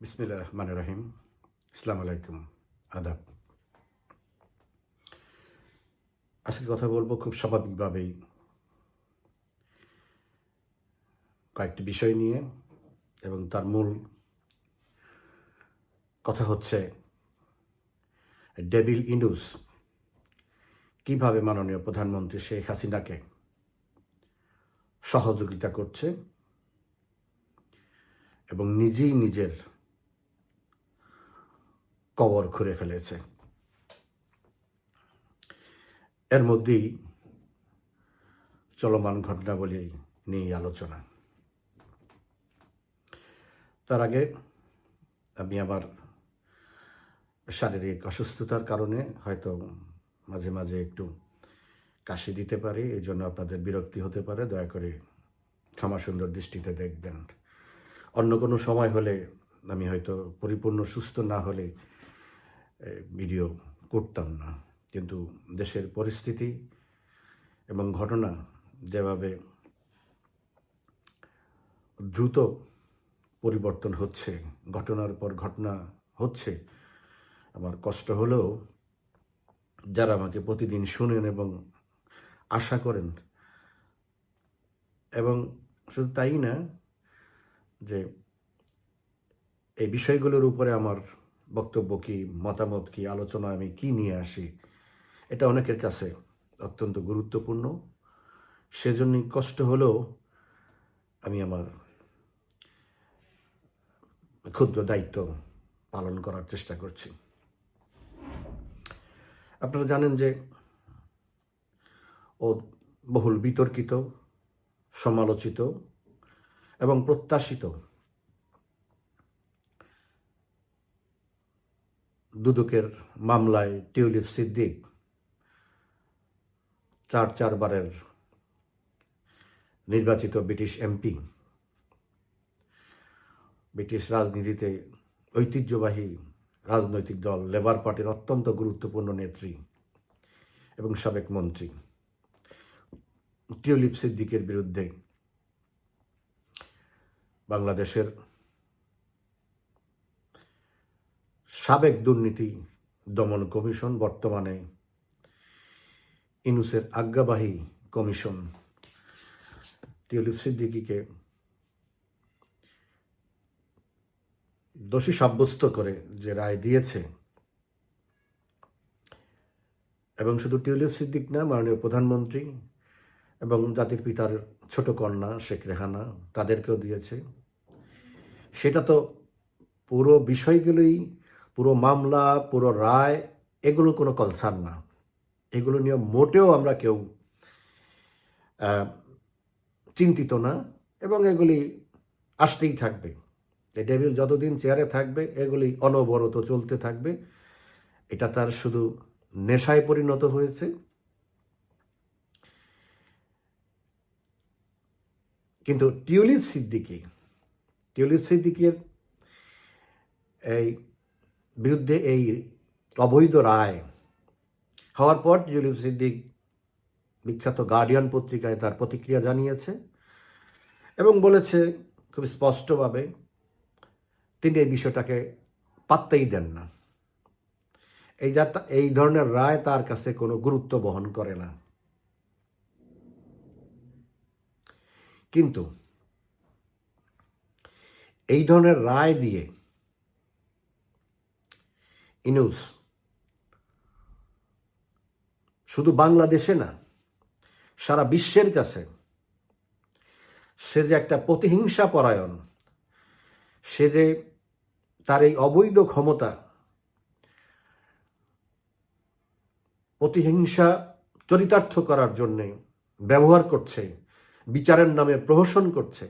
বিসমিল্লা রহমান রহিম। ইসলাম আলাইকুম। আদাব। আজকে কথা বলব খুব স্বাভাবিকভাবেই কয়েকটি বিষয় নিয়ে এবং তার মূল কথা হচ্ছে ডেভিল ইন্ডুস কীভাবে মাননীয় প্রধানমন্ত্রী শেখ হাসিনাকে সহযোগিতা করছে এবং নিজেই নিজের কবর খুঁড়ে ফেলেছে। এর মধ্যেই চলমান ঘটনাবলী নিয়ে আলোচনা। তার আগে আমি আমার শারীরিক অসুস্থতার কারণে হয়তো মাঝে মাঝে একটু কাশি দিতে পারি এই জন্য আপনাদের বিরক্তি হতে পারে। দয়া করে ক্ষমা সুন্দর দৃষ্টিতে দেখবেন। অন্য কোনো সময় হলে আমি হয়তো পরিপূর্ণ সুস্থ না হলে ভিডিও করতাম না। কিন্তু দেশের পরিস্থিতি এবং ঘটনা যেভাবে দ্রুত পরিবর্তন হচ্ছে, ঘটনার পর ঘটনা হচ্ছে, আমার কষ্ট হলেও যারা আমাকে প্রতিদিন শুনেন এবং আশা করেন এবং শুধু তাই না, যে এই বিষয়গুলোর উপরে আমার বক্তব্য কি, মতামত কি, আলোচনা আমি কি নিয়ে আসি, এটা অনেকের কাছে অত্যন্ত গুরুত্বপূর্ণ। সেজন্যই কষ্ট হলেও আমি আমার ক্ষুদ্র দায়িত্ব পালন করার চেষ্টা করছি। আপনারা জানেন যে ও বহুল বিতর্কিত, সমালোচিত এবং প্রত্যাশিত দুদকের মামলায় টিউলিপ সিদ্দিক চার চারবারের নির্বাচিত ব্রিটিশ এমপি। ব্রিটিশ রাজনীতিতে ঐতিহ্যবাহী রাজনৈতিক দল লেবার পার্টির অত্যন্ত গুরুত্বপূর্ণ নেত্রী এবং সাবেক মন্ত্রী। টিউলিপ সিদ্দিকের বিরুদ্ধে বাংলাদেশের সাবেক দুর্নীতি দমন কমিশন, বর্তমানে ইনুসের আজ্ঞাবাহী কমিশন। টিউলিপ সিদ্দিকিকে দোষী সাব্যস্ত করে যে রায় দিয়েছে। এবং শুধু টিউলিপ সিদ্দিক না, মাননীয় প্রধানমন্ত্রী এবং জাতির পিতার ছোট কন্যা শেখ রেহানা, তাদেরকেও দিয়েছে। সেটা তো পুরো বিষয়গুলোই পুরো মামলা, পুরো রায় এগুলো কোনো কনসার্ন না। এগুলো নিয়ে মোটেও আমরা কেউ চিন্তিত না এবং এগুলি আসতেই থাকবে। এই ডেভিল যতদিন চেয়ারে থাকবে, এগুলি অনবরত চলতে থাকবে। এটা তার শুধু নেশায় পরিণত হয়েছে। কিন্তু টিউলিপ সিদ্দিকি, টিউলিপ সিদ্দিকের এই বিরুদ্ধে এই অবৈধ রায় হওয়ার পর টিউলিপ সিদ্দিক বিখ্যাত গার্ডিয়ান পত্রিকায় তার প্রতিক্রিয়া জানিয়েছে এবং বলেছে খুব স্পষ্টভাবে, তিনি এই বিষয়টাকে পাত্তাই দেন না। এই এই ধরনের রায় তার কাছে কোনো গুরুত্ব বহন করে না। কিন্তু এই ধরনের রায় দিয়ে ইনুস শুধু বাংলাদেশে না, সারা বিশ্বের কাছে সে যে একটা প্রতিহিংসা পরায়ণ, সে যে তার এই অবৈধ ক্ষমতা প্রতিহিংসা চরিতার্থ করার জন্যে ব্যবহার করছে, বিচারের নামে প্রহসন করছে,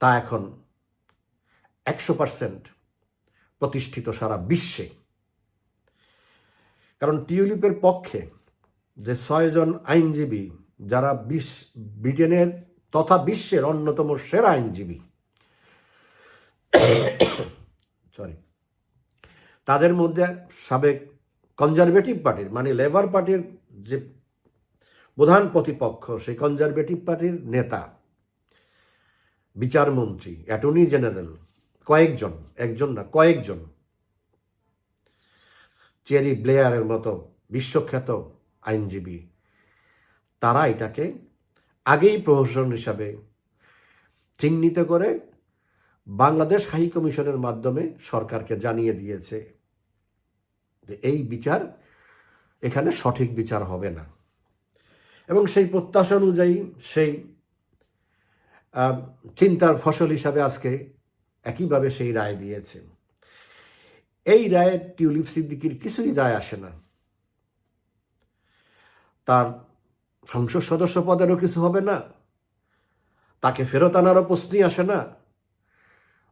তা এখন একশো পার্সেন্ট প্রতিষ্ঠিত সারা বিশ্বে। কারণ টিউলিপের পক্ষে যে ছয়জন আইনজীবী, যারা বিশ, ব্রিটেনের তথা বিশ্বের অন্যতম সেরা আইনজীবী সরি তাদের মধ্যে সাবেক কনজারভেটিভ পার্টির মানে লেবার পার্টির যে প্রধান প্রতিপক্ষ, সেই কনজারভেটিভ পার্টির নেতা, বিচারমন্ত্রী অ্যাটর্নি জেনারেল কয়েকজন, একজন না, কয়েকজন চেরি ব্লেয়ারের মতো বিশ্বখ্যাত আইনজীবী, তারা এটাকে আগেই প্রহসন হিসাবে চিহ্নিত করে বাংলাদেশ হাই কমিশনের মাধ্যমে সরকারকে জানিয়ে দিয়েছে যে এই বিচার এখানে সঠিক বিচার হবে না। এবং সেই প্রত্যাশা অনুযায়ী সেই চিন্তার ফসল হিসাবে আজকে একইভাবে সেই রায় দিয়েছে এই রায়ে টিউলিপ সিদ্দিকির কিছুই যায় আসে না। তার সংসদ সদস্য পদেরও কিছু হবে না। তাকে ফেরত আনারও প্রশ্নই আসে না।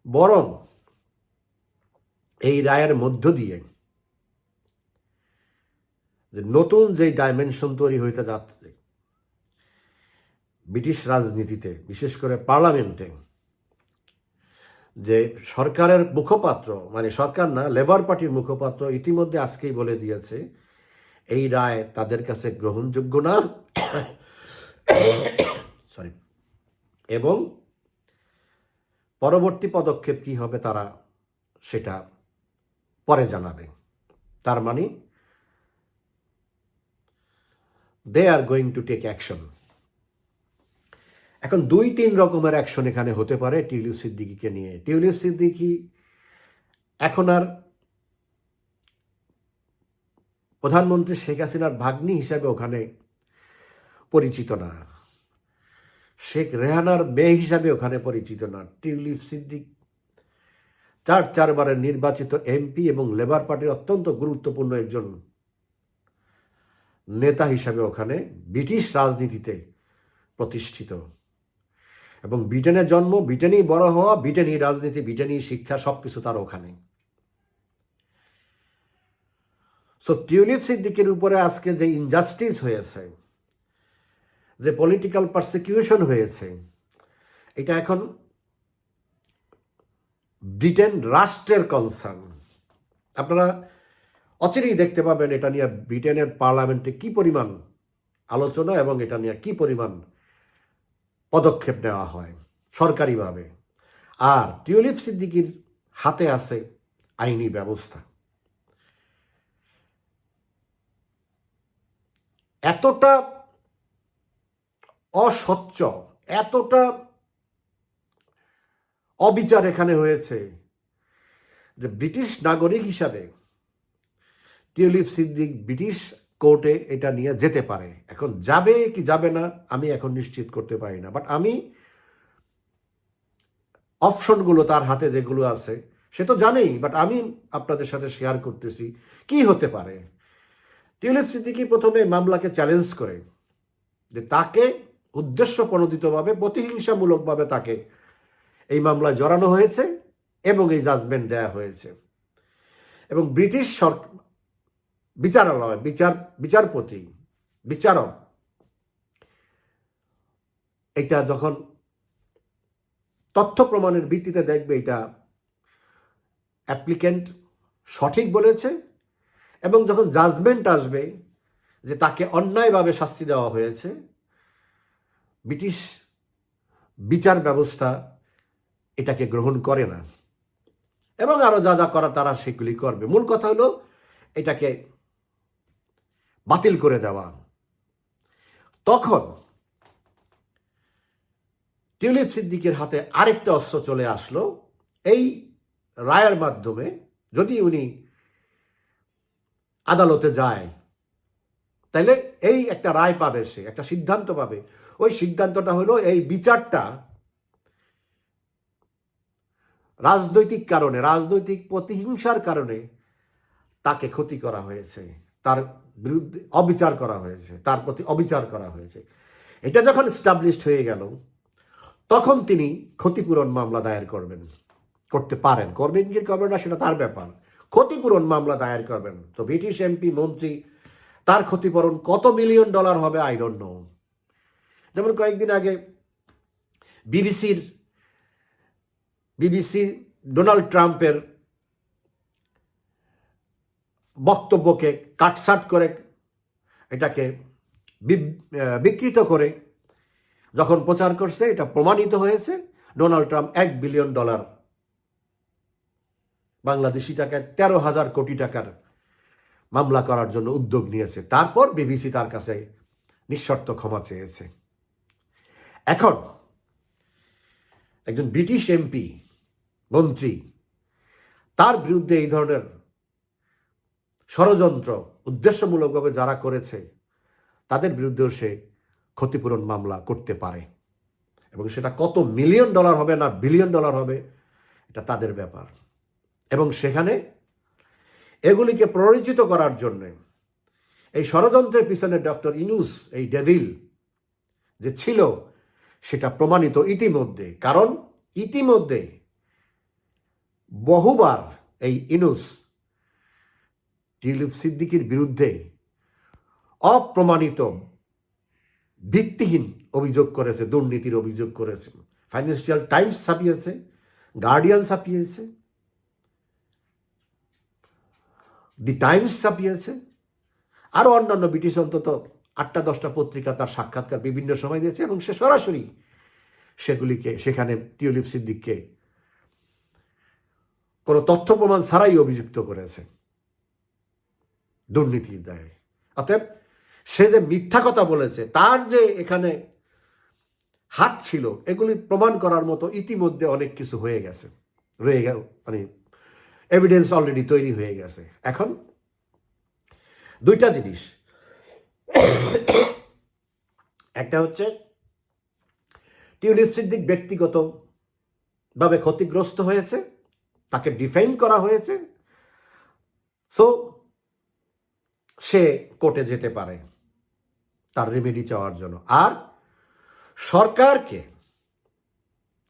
বরং এই রায়ের মধ্য দিয়ে নতুন যে ডাইমেনশন তৈরি হইতে যাচ্ছে, ব্রিটিশ রাজনীতিতে, বিশেষ করে পার্লামেন্টে যে সরকারের মুখপাত্র মানে সরকার না লেবার পার্টির মুখপাত্র ইতিমধ্যে আজকেই বলে দিয়েছে, এই রায় তাদের কাছে গ্রহণযোগ্য না। সরি এবং পরবর্তী পদক্ষেপ কি হবে তারা সেটা পরে জানাবে। তার মানে they are going to take action এখন দুই তিন রকমের অ্যাকশন এখানে হতে পারে টিউলিপ সিদ্দিকিকে নিয়ে। টিউলিপ সিদ্দিকি এখন আর প্রধানমন্ত্রী শেখ হাসিনার ভাগ্নি হিসাবে ওখানে পরিচিত না। শেখ রেহানার মেয়ে হিসাবে ওখানে পরিচিত না। টিউলিপ সিদ্দিক চার চারবারের নির্বাচিত এমপি এবং লেবার পার্টির অত্যন্ত গুরুত্বপূর্ণ একজন নেতা হিসাবে ওখানে ব্রিটিশ রাজনীতিতে প্রতিষ্ঠিত। এবং ব্রিটেনে জন্ম, ব্রিটেনেই বড় হওয়া, ব্রিটেনই রাজনীতি, ব্রিটেনই শিক্ষা, সবকিছু তার ওখানে। সো টিউলিপ সিদ্দিকের উপরে আজকে যে ইনজাস্টিস হয়েছে, যে পলিটিক্যাল পারসিকিউশন হয়েছে, এটা এখন ব্রিটেন রাষ্ট্রের কনসার্ন আপনারা অচিরেই দেখতে পাবেন এটা নিয়ে ব্রিটেনের পার্লামেন্টে কি পরিমাণ আলোচনা এবং এটা নিয়ে কি পরিমাণ পদক্ষেপ নেওয়া হয়, সরকারিভাবে। আর টিউলিপ সিদ্দিকির হাতে আছে আইনি ব্যবস্থা। এতটা অস্বচ্ছ, এতটা অবিচার এখানে হয়েছে যে ব্রিটিশ নাগরিক হিসাবে টিউলিপ সিদ্দিক ব্রিটিশ কোর্টে এটা নিয়ে যেতে পারে। এখন যাবে কি যাবে না, আমি এখন নিশ্চিত করতে পারি না। বাট আমি অপশনগুলো তার হাতে যেগুলো আছে, সে তো জানেই বাট আমি আপনাদের সাথে শেয়ার করতেছি, কি হতে পারে? টিউলিপ সিদ্দিকি প্রথমে মামলাকে চ্যালেঞ্জ করে যে তাকে উদ্দেশ্য প্রণোদিতভাবে প্রতিহিংসামূলকভাবে তাকে এই মামলায় জড়ানো হয়েছে এবং এই জাজমেন্ট দেয়া হয়েছে। এবং ব্রিটিশ বিচারালয়, বিচার, বিচারপতি, বিচারক। এটা যখন তথ্য প্রমাণের ভিত্তিতে দেখবে এটা অ্যাপ্লিক্যান্ট সঠিক বলেছে এবং যখন জাজমেন্ট আসবে যে তাকে অন্যায়ভাবে শাস্তি দেওয়া হয়েছে, ব্রিটিশ বিচার ব্যবস্থা এটাকে গ্রহণ করে না। এবং আরও যা যা করা তারা সেগুলি করবে। মূল কথা হলো, এটাকে বাতিল করে দেওয়া। তখন টিউলিপ সিদ্দিকের হাতে আরেকটা অস্ত্র চলে আসলো। এই রায়ের মাধ্যমে যদি উনি আদালতে যায় তাইলে এই একটা রায় পাবে সে, একটা সিদ্ধান্ত পাবে। ওই সিদ্ধান্তটা হলো এই বিচারটা রাজনৈতিক কারণে, রাজনৈতিক প্রতিহিংসার কারণে তাকে ক্ষতি করা হয়েছে। তার বিরুদ্ধে অবিচার করা হয়েছে, তার প্রতি অবিচার করা হয়েছে। এটা যখন স্টাবলিশড হয়ে গেল, তখন তিনি ক্ষতিপূরণ মামলা দায়ের করবেন। করতে পারেন, করবেন কি করবেন না সেটা তার ব্যাপার। ক্ষতিপূরণ মামলা দায়ের করবেন। তো ব্রিটিশ এমপি, মন্ত্রী, তার ক্ষতিপূরণ কত মিলিয়ন ডলার হবে আই ডোন্ট নো যেমন কয়েকদিন আগে বিবিসির, বিবিসি ডোনাল্ড ট্রাম্পের বক্তব্যকে কাটসাট করে, এটাকে বিকৃত করে যখন প্রচার করছে, এটা প্রমাণিত হয়েছে, ডোনাল্ড ট্রাম্প এক বিলিয়ন ডলার বাংলাদেশি টাকায় তেরো হাজার কোটি টাকার মামলা করার জন্য উদ্যোগ নিয়েছে। তারপর বিবিসি তার কাছে নিঃশর্ত ক্ষমা চেয়েছে। এখন একজন ব্রিটিশ এমপি, মন্ত্রী, তার বিরুদ্ধে এই ধরনের ষড়যন্ত্র উদ্দেশ্যমূলকভাবে যারা করেছে, তাদের বিরুদ্ধেও সে ক্ষতিপূরণ মামলা করতে পারে। এবং সেটা কত মিলিয়ন ডলার হবে না বিলিয়ন ডলার হবে, এটা তাদের ব্যাপার। এবং সেখানে এগুলিকে প্ররোচিত করার জন্য এই ষড়যন্ত্রের পিছনে ডক্টর ইনুস, এই ডেভিল যে ছিল, সেটা প্রমাণিত ইতিমধ্যে। কারণ ইতিমধ্যে বহুবার এই ইনুস টিউলিপ সিদ্দিকির বিরুদ্ধে অপ্রমাণিত ভিত্তিহীন অভিযোগ করেছে, দুর্নীতির অভিযোগ করেছে। ফাইন্যান্সিয়াল টাইমস ছাপিয়েছে গার্ডিয়ান ছাপিয়েছে দি টাইমস ছাপিয়েছে আরও অন্যান্য ব্রিটিশ অন্তত আটটা দশটা পত্রিকা তার সাক্ষাৎকার বিভিন্ন সময় দিয়েছে এবং সে সরাসরি সেগুলিকে, সেখানে টিউলিপ সিদ্দিককে কোনো তথ্য প্রমাণ ছাড়াই অভিযুক্ত করেছে। দুর্নীতির দায়ে। অতএব সে যে মিথ্যা কথা বলেছে, তার যে এখানে হাত ছিল, এগুলি প্রমাণ করার মতো ইতিমধ্যে অনেক কিছু হয়ে গেছে। রয়ে গেল মানে এভিডেন্স অলরেডি তৈরি হয়ে গেছে। এখন দুইটা জিনিস। একটা হচ্ছে, টিউলিপ সিদ্দিক ব্যক্তিগত ভাবে ক্ষতিগ্রস্ত হয়েছে, তাকে ডিফেন্ড করা হয়েছে। সো সে কোর্টে যেতে পারে তার রেমেডি চাওয়ার জন্য। আর সরকারকে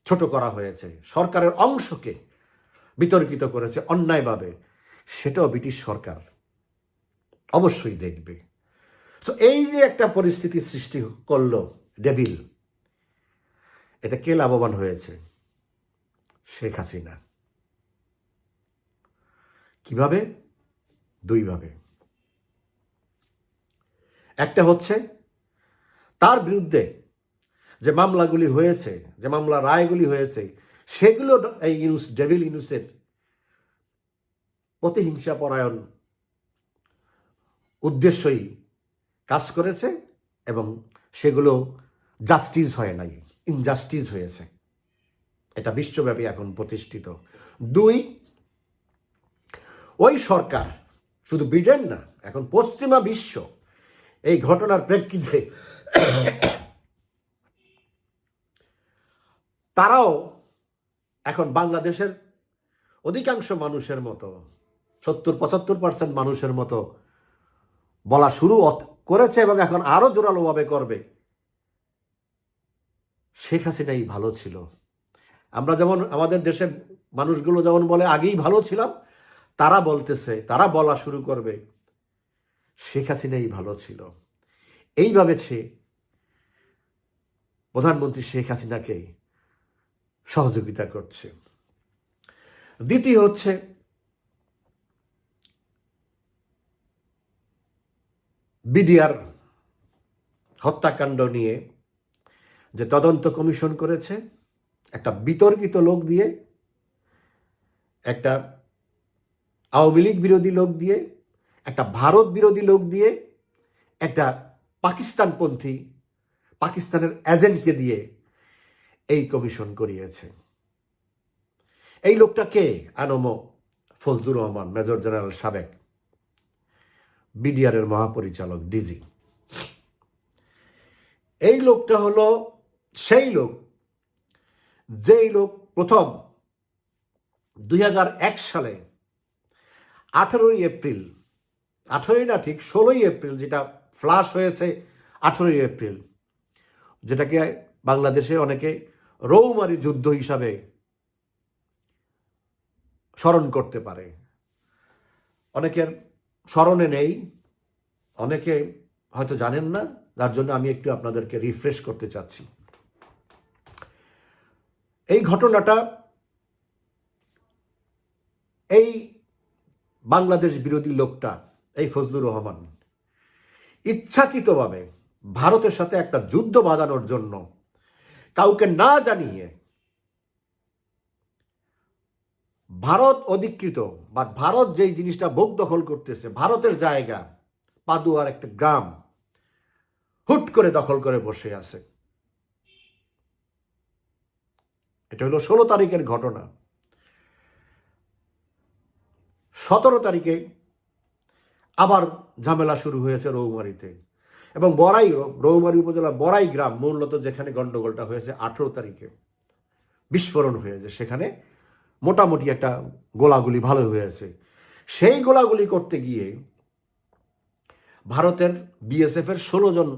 ছোট করা হয়েছে, সরকারের অংশকে বিতর্কিত করেছে অন্যায়ভাবে, সেটাও ব্রিটিশ সরকার অবশ্যই দেখবে। তো এই যে একটা পরিস্থিতি সৃষ্টি করল ডেবিল এটা কে লাভবান হয়েছে? শেখ হাসিনা। কীভাবে? দুইভাবে। একটা হচ্ছে তার বিরুদ্ধে যে মামলাগুলি হয়েছে, যে মামলা রায়গুলি হয়েছে, সেগুলো এই ইউনুস ডেভিল ইউনুসের প্রতিহিংসা পরায়ণ উদ্দেশ্যই কাজ করেছে এবং সেগুলো জাস্টিস হয় নাই ইনজাস্টিস হয়েছে। এটা বিশ্বব্যাপী এখন প্রতিষ্ঠিত। দুই, ওই সরকার, শুধু ব্রিটেন না, এখন পশ্চিমা বিশ্ব এই ঘটনার প্রেক্ষিতে তারাও এখন বাংলাদেশের অধিকাংশ মানুষের মতো, সত্তর পঁচাত্তর পার্সেন্ট মানুষের মতো বলা শুরু করেছে এবং এখন আরও জোরালোভাবে করবে। শেখ হাসিনাই ভালো ছিল। আমরা যেমন আমাদের দেশের মানুষগুলো যেমন বলে, আগেই ভালো ছিলাম। তারা বলতেছে, তারা বলা শুরু করবে। শেখ হাসিনাই ভালো ছিল। এইভাবে সে প্রধানমন্ত্রী শেখ হাসিনাকে সহযোগিতা করছে। দ্বিতীয় হচ্ছে, বিডিআর হত্যাকাণ্ড নিয়ে যে তদন্ত কমিশন করেছে, একটা বিতর্কিত লোক দিয়ে, একটা আওয়ামী লীগ বিরোধী লোক দিয়ে একটা ভারত বিরোধী লোক দিয়ে, একটা পাকিস্তানপন্থী, পাকিস্তানের এজেন্টকে দিয়ে এই কমিশন করিয়েছে। এই লোকটা কে? আনম ফজলুর রহমান, মেজর জেনারেল সাবেক বিডিআরের মহাপরিচালক, ডিজি। এই লোকটা হলো সেই লোক, যেই লোক প্রথম দুই হাজার এক সালে আঠারোই এপ্রিল আঠারোই না, ঠিক ষোলোই এপ্রিল যেটা ফ্লাশ হয়েছে আঠারোই এপ্রিল, যেটাকে বাংলাদেশে অনেকে রৌমারি যুদ্ধ হিসাবে স্মরণ করতে পারে। অনেকের স্মরণে নেই, অনেকে হয়তো জানেন না যার জন্য আমি একটু আপনাদেরকে রিফ্রেশ করতে চাচ্ছি। এই ঘটনাটা এই বাংলাদেশ বিরোধী লোকটা এই ফজলুর রহমান, ইচ্ছাকৃতভাবে ভারতের সাথে একটা যুদ্ধ বাঁধানোর জন্য কাউকে না জানিয়ে ভারত অধিকৃত বা ভারত যেই জিনিসটা ভোগ দখল করতেছে, ভারতের জায়গা, পাদুয়ার একটা গ্রাম হুট করে দখল করে বসে আছে। এটা হলো ষোলো তারিখের ঘটনা। সতেরো তারিখে আবার ঝামেলা শুরু হয়েছে রৌমারিতে। এবং বড়াই, রৌমারি উপজেলা বড়াই গ্রাম মূলত যেখানে গন্ডগোলটা হয়েছে আঠেরো তারিখে বিস্ফোরণ হয়েছে, সেখানে মোটামুটি একটা গোলাগুলি ভালো হয়েছে। সেই গোলাগুলি করতে গিয়ে ভারতের বিএসএফ এর ষোলো জন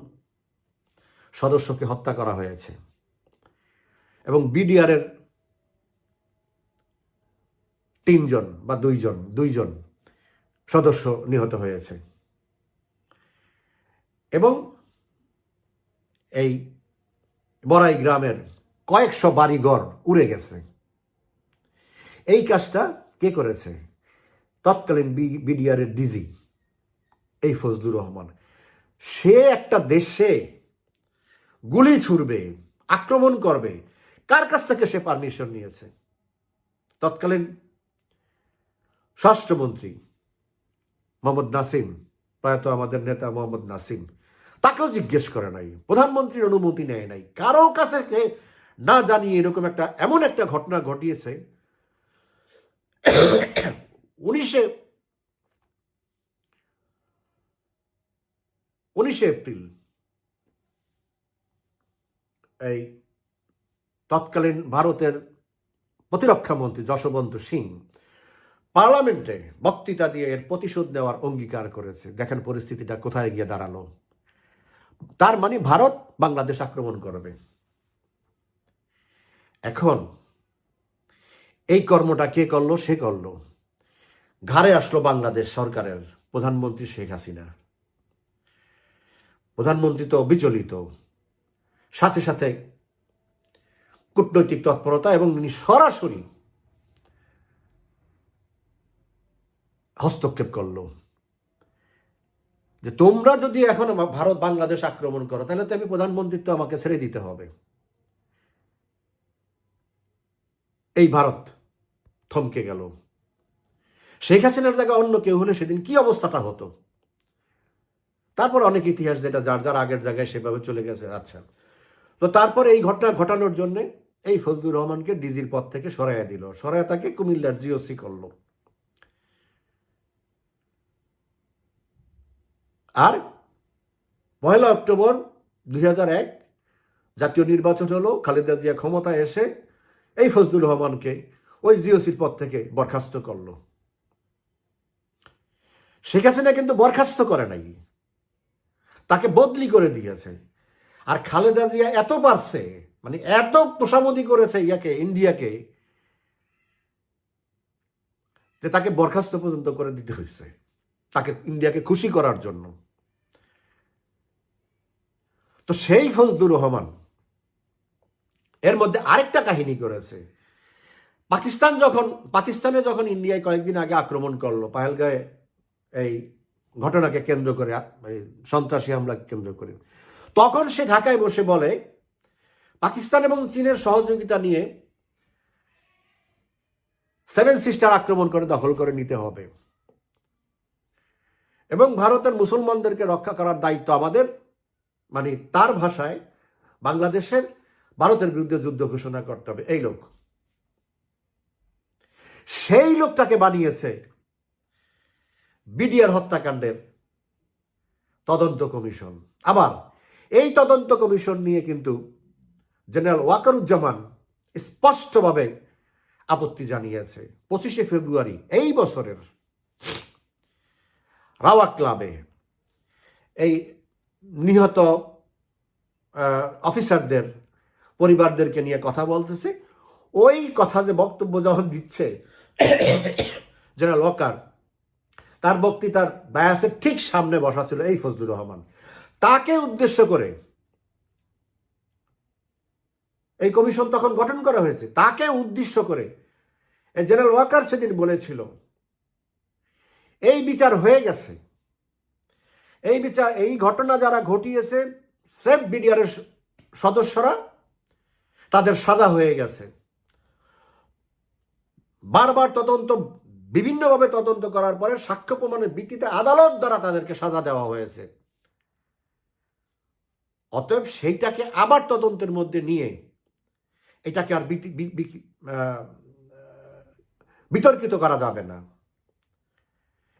সদস্যকে হত্যা করা হয়েছে এবং বিডিআর এর তিনজন বা দুইজন দুইজন সদস্য নিহত হয়েছে। এবং এই বড়াই গ্রামের কয়েকশো বাড়িঘর উড়ে গেছে। এই কাজটা কে করেছে? তৎকালীন বিডিআর এর ডিজি, এই ফজলুর রহমান। সে একটা দেশে গুলি ছুড়বে, আক্রমণ করবে। কার কাছ থেকে সে পারমিশন নিয়েছে? তৎকালীন স্বরাষ্ট্রমন্ত্রী মোহাম্মদ নাসিম, প্রয়াত আমাদের নেতা মোহাম্মদ নাসিম। তাকেও জিজ্ঞেস করে নাই। প্রধানমন্ত্রীর অনুমতি নেয় নাই। কারও কাছে না জানিয়ে এরকম একটা, এমন একটা ঘটনা ঘটিয়েছে। উনিশে উনিশে এপ্রিল এই তৎকালীন ভারতের প্রতিরক্ষা মন্ত্রী যশবন্ত সিং পার্লামেন্টে বক্তৃতা দিয়ে এর প্রতিশোধ নেওয়ার অঙ্গীকার করেছে। দেখেন পরিস্থিতিটা কোথায় গিয়ে দাঁড়াল। তার মানে ভারত বাংলাদেশ আক্রমণ করবে। এখন এই কর্মটা কে করল? সে করল। ঘাড়ে আসলো বাংলাদেশ সরকারের প্রধানমন্ত্রী শেখ হাসিনা। প্রধানমন্ত্রী তো বিচলিত। সাথে সাথে কূটনৈতিক তৎপরতা এবং সরাসরি হস্তক্ষেপ করল। যে তোমরা যদি এখন ভারত বাংলাদেশ আক্রমণ করো, তাহলে তো আমি প্রধানমন্ত্রিত্ব আমাকে ছেড়ে দিতে হবে। এই ভারত থমকে গেল। শেখ হাসিনার জায়গায় অন্য কেউ হলে সেদিন কি অবস্থাটা হতো? তারপর অনেক ইতিহাস যেটা যার যার আগের জায়গায় সেভাবে চলে গেছে। আচ্ছা তো তারপর এই ঘটনা ঘটানোর জন্য এই ফজলুর রহমানকে ডিজির পদ থেকে সরাইয়া দিল। সরাইয়া তাকে কুমিল্লার জিওসি করল। আর পয়লা অক্টোবর দুই এক জাতীয় নির্বাচন হলো, খালেদা জিয়া ক্ষমতায় এসে এই ফজলুর রহমানকে ওই জিওসির পদ থেকে বরখাস্ত করল। শেখ হাসিনা কিন্তু বরখাস্ত করে নাই। তাকে বদলি করে দিয়েছে। আর খালেদা জিয়া এত পারছে মানে এত তোষামদি করেছে ইয়াকে, ইন্ডিয়াকে, যে তাকে বরখাস্ত পর্যন্ত করে দিতে হয়েছে। তাকে ইন্ডিয়াকে খুশি করার জন্য। তো সেই ফজলুর রহমান এর মধ্যে আরেকটা কাহিনী করেছে। পাকিস্তান যখন, পাকিস্তানে যখন ইন্ডিয়ায় কয়েকদিন আগে আক্রমণ করল পাহেলগাঁয়ে এই ঘটনাকে কেন্দ্র করে সন্ত্রাসী হামলাকে কেন্দ্র করে, তখন সে ঢাকায় বসে বলে, পাকিস্তান এবং চীনের সহযোগিতা নিয়ে সেভেন সিস্টার আক্রমণ করে দখল করে নিতে হবে। এবং ভারতের মুসলমানদেরকে রক্ষা করার দায়িত্ব আমাদের মানে তার ভাষায় বাংলাদেশের, ভারতের বিরুদ্ধে যুদ্ধ ঘোষণা করতে হবে। এই লোক। সেই লোকটাকে বানিয়েছে বিডিআর হত্যাকাণ্ডের তদন্ত কমিশন। আবার এই তদন্ত কমিশন নিয়ে কিন্তু জেনারেল ওয়াকারুজ্জামান স্পষ্টভাবে আপত্তি জানিয়েছে। পঁচিশে ফেব্রুয়ারি, এই বছরের রাওয়া ক্লাবে এই নিহত অফিসারদের, পরিবারদেরকে নিয়ে কথা বলতেছে। ওই কথা যে বক্তব্য যখন দিচ্ছে, জেনারেল ওয়াকার, তার বক্তৃতার বায়াসের ঠিক সামনে বসা ছিল এই ফজলুর রহমান। তাকে উদ্দেশ্য করে এই কমিশন তখন গঠন করা হয়েছে। তাকে উদ্দেশ্য করে জেনারেল ওয়াকার সেদিন বলেছিল এই বিচার হয়ে গেছে। এই বিচার, এই ঘটনা যারা ঘটিয়েছে, সেফ বিডিআরের সদস্যরা, তাদের সাজা হয়ে গেছে। বারবার তদন্ত, বিভিন্নভাবে তদন্ত করার পরে সাক্ষ্য প্রমাণের ভিত্তিতে আদালত দ্বারা তাদেরকে সাজা দেওয়া হয়েছে। অতএব সেইটাকে আবার তদন্তের মধ্যে নিয়ে এটাকে আর বিতর্কিত করা যাবে না।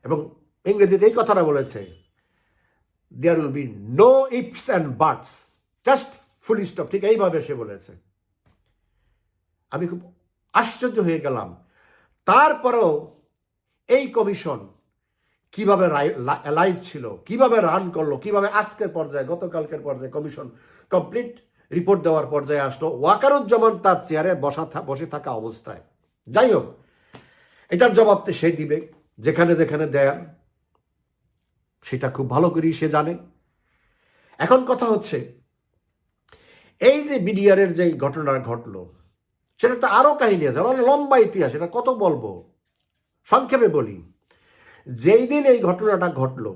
এবং ইংরেজিতে এই কথাটা বলেছে there will be no ifs and buts just full stop ঠিক এইভাবে সে বলেছে। আমি খুব আশ্চর্য হয়ে গেলাম। তারপরেও এই কমিশন কীভাবে লাইভ ছিল, কীভাবে রান করল, কীভাবে আজকের পর্যায়ে, গতকালকের পর্যায়ে কমিশন কমপ্লিট রিপোর্ট দেওয়ার পর্যায়ে আসলো, ওয়াকারুজ্জামান তার চেয়ারে বসা বসে থাকা অবস্থায়। যাই হোক, এটার জবাব তো সে দিবে। যেখানে যেখানে দেয় সেটা খুব ভালো করেই সে জানে। এখন কথা হচ্ছে, এই যে বিডিআরের যে ঘটনা ঘটলো, সেটা তো আরও কাহিনী আছে অনেক লম্বা ইতিহাস, এটা কত বলব? সংক্ষেপে বলি, যেই দিন এই ঘটনাটা ঘটলো,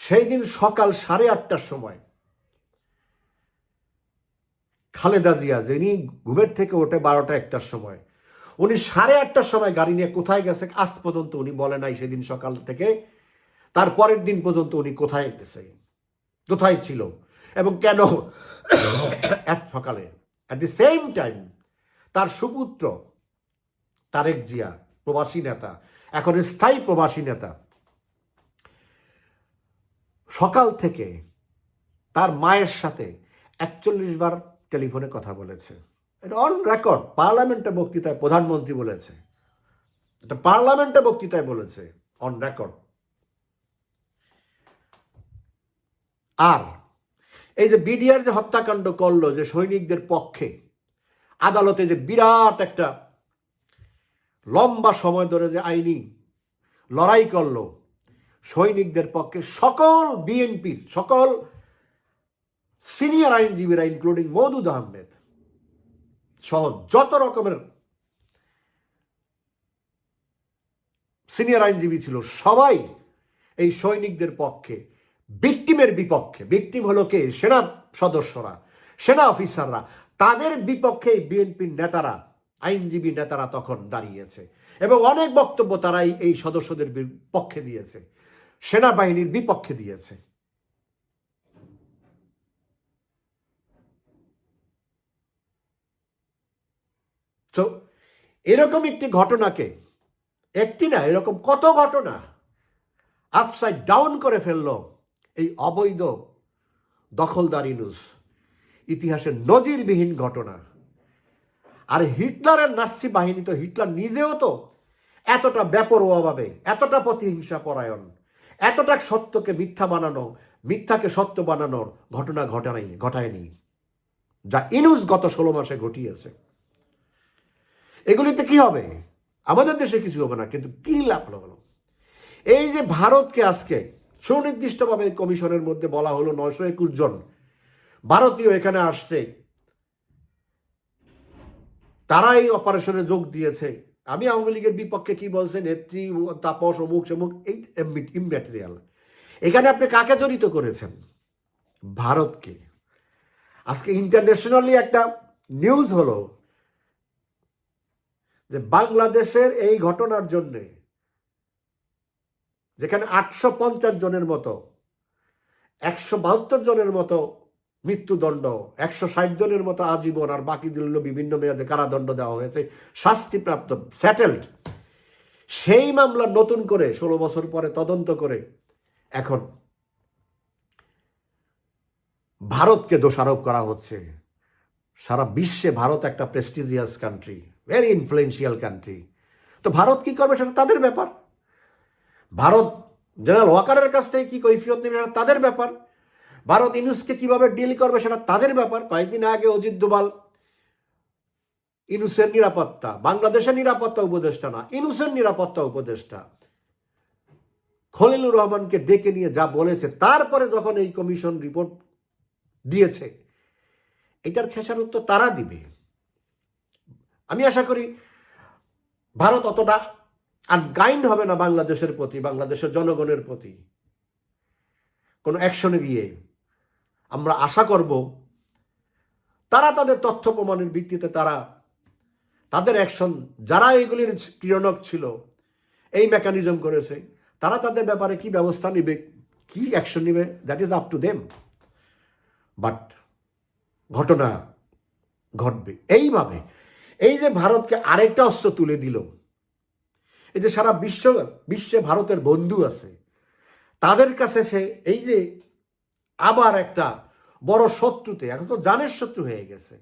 সেই দিন সকাল সাড়ে আটটার সময়, খালেদা জিয়া যিনি ঘুমের থেকে ওঠে বারোটা একটার সময় উনি সাড়ে আটটার সময় গাড়ি নিয়ে কোথায় গেছে, আজ পর্যন্ত উনি বলে নাই সেদিন সকাল থেকে। তার পরের দিন পর্যন্ত উনি কোথায় গেছে, কোথায় ছিল এবং কেন এক সকালে অ্যাট দি সেম টাইম তার সুপুত্র তারেক জিয়া, প্রবাসী নেতা, এখন স্থায়ী প্রবাসী নেতা, সকাল থেকে তার মায়ের সাথে একচল্লিশ বার টেলিফোনে কথা বলেছে। এটা অন রেকর্ড পার্লামেন্টে বক্তৃতায় প্রধানমন্ত্রী বলেছে। এটা পার্লামেন্টে বক্তৃতায় বলেছে অন রেকর্ড আর, এই যে বিডিআর যে হত্যাকাণ্ড করল যে সৈনিকদের পক্ষে, আদালতে যে বিরাট একটা লম্বা সময় ধরে যে আইনি লড়াই করল, সৈনিকদের পক্ষে সকল বিএনপির সকল সিনিয়র আইনজীবীরা ইনক্লুডিং মৌদুদ আহমেদ সহ যত রকমের সিনিয়র আইনজীবী ছিল, সবাই এই সৈনিকদের পক্ষে, ভিকটিমের বিপক্ষে, ভিকটিম হলো কে? সেনা সদস্যরা, সেনা অফিসাররা। তাদের বিপক্ষে বিএনপির নেতারা, আইনজীবী নেতারা তখন দাঁড়িয়েছে। এবং অনেক বক্তব্য তারাই এই সদস্যদের পক্ষে দিয়েছে। সেনাবাহিনীর বিপক্ষে দিয়েছে। তো এরকম একটি ঘটনাকে, একটি না, এরকম কত ঘটনা আপসাইড ডাউন করে ফেলল এই অবৈধ দখলদার ইনুস ইতিহাসের নজিরবিহীন ঘটনা। আর হিটলারের নাসি বাহিনী তো, হিটলার নিজেও তো এতটা ব্যাপরোয়াভাবে এতটা প্রতিহিংসা পরায়ণ, এতটা সত্যকে মিথ্যা বানানো, মিথ্যাকে সত্য বানানোর ঘটনা ঘটানাই ঘটায়নি, যা ইনুস গত ষোলো মাসে ঘটিয়েছে। এগুলিতে কি হবে? আমাদের দেশে কিছু হবে না, কিন্তু কি লাভ হলো এই যে ভারতকে আজকে সুনির্দিষ্টভাবে কমিশনের মধ্যে বলা হলো নয়শো একুশ জন ভারতীয় এখানে আসছে তারা এই অপারেশনে যোগ দিয়েছে। আমি আওয়ামী লীগের বিপক্ষে কি বলছে? নেত্রী, তাপস, অমুক সমুক, এই ইম্যাটেরিয়াল এখানে আপনি কাকে জড়িত করেছেন? ভারতকে। আজকে ইন্টারন্যাশনালি একটা নিউজ হলো যে বাংলাদেশের এই ঘটনার জন্য, যেখানে আটশো পঞ্চাশ জনের মতো, একশো বাহাত্তর জনের মতো মৃত্যুদণ্ড, একশো ষাট জনের মতো আজীবন আর বাকি দিল বিভিন্ন মেয়াদে কারাদণ্ড দেওয়া হয়েছে, শাস্তিপ্রাপ্ত স্যাটেলড সেই মামলা নতুন করে ষোলো বছর পরে তদন্ত করে এখন ভারতকে দোষারোপ করা হচ্ছে। সারা বিশ্বে ভারত একটা prestigious country very influential country তো ভারত কি করবে সেটা তাদের ব্যাপার। ভারত জেনারেল ওয়াকারের কাছ থেকে কি কৈফিয়ত নেবে সেটা তাদের ব্যাপার। ভারত ইনুসকে কীভাবে ডিল করবে সেটা তাদের ব্যাপার। কয়েকদিন আগে অজিত দোবাল ইনুসের নিরাপত্তা, বাংলাদেশের নিরাপত্তা উপদেষ্টা না, ইনুসের নিরাপত্তা উপদেষ্টা। খলিলুর রহমানকে ডেকে নিয়ে যা বলেছে, তারপরে যখন এই কমিশন রিপোর্ট দিয়েছে, এটার খেসার উত্তর তারা দিবে। আমি আশা করি ভারত অতটা আনকাইন্ড হবে না বাংলাদেশের প্রতি, বাংলাদেশের জনগণের প্রতি। কোনো অ্যাকশনে গিয়ে আমরা আশা করব, তারা তাদের তথ্য প্রমাণের ভিত্তিতে তারা তাদের অ্যাকশন যারা এইগুলির ক্রিয়নক ছিল, এই মেকানিজম করেছে, তারা তাদের ব্যাপারে কি ব্যবস্থা নেবে, কি অ্যাকশন নেবে that is up to them but ঘটনা ঘটবে। এইভাবে এই যে ভারতকে আরেকটা অস্ত্র তুলে দিল, এই যে সারা বিশ্ব, বিশ্বে ভারতের বন্ধু আছে, তাদের কাছে সে এই যে আবার একটা বড় শত্রুতে, এখন তো জানের শত্রু হয়ে গেছে,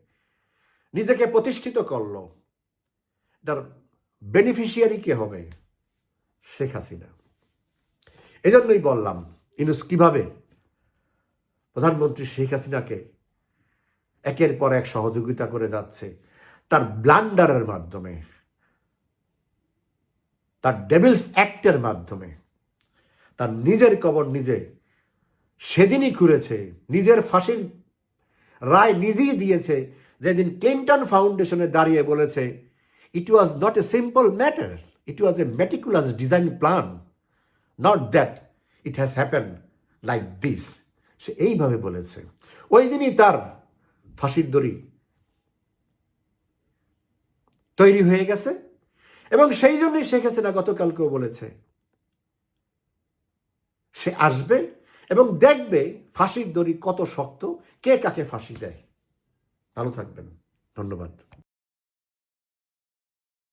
নিজেকে প্রতিষ্ঠিত করল, এটার বেনিফিশিয়ারি কে হবে? শেখ হাসিনা। এজন্যই বললাম ইনুস কীভাবে প্রধানমন্ত্রী শেখ হাসিনাকে একের পর এক সহযোগিতা করে যাচ্ছে তার ব্লান্ডারের মাধ্যমে, তার ডেভিলস অ্যাক্টের মাধ্যমে, তার নিজের কবর নিজে সেদিনই খুঁড়েছে নিজের ফাঁসির রায় নিজেই দিয়েছে। যেদিন ক্লিন্টন ফাউন্ডেশনে দাঁড়িয়ে বলেছে it was not a simple matter it was a meticulous design plan not that it has happen like this সে এইভাবে বলেছে। ওই দিনই তার ফাঁসির দড়ি তৈরি হয়ে গেছে। এবং সেই জন্যই শেখ হাসিনা গতকালকেও বলেছে, সে আসবে এবং দেখবে ফাঁসির দড়ি কত শক্ত, কে কাকে ফাঁসি দেয়। ভালো থাকবেন। ধন্যবাদ।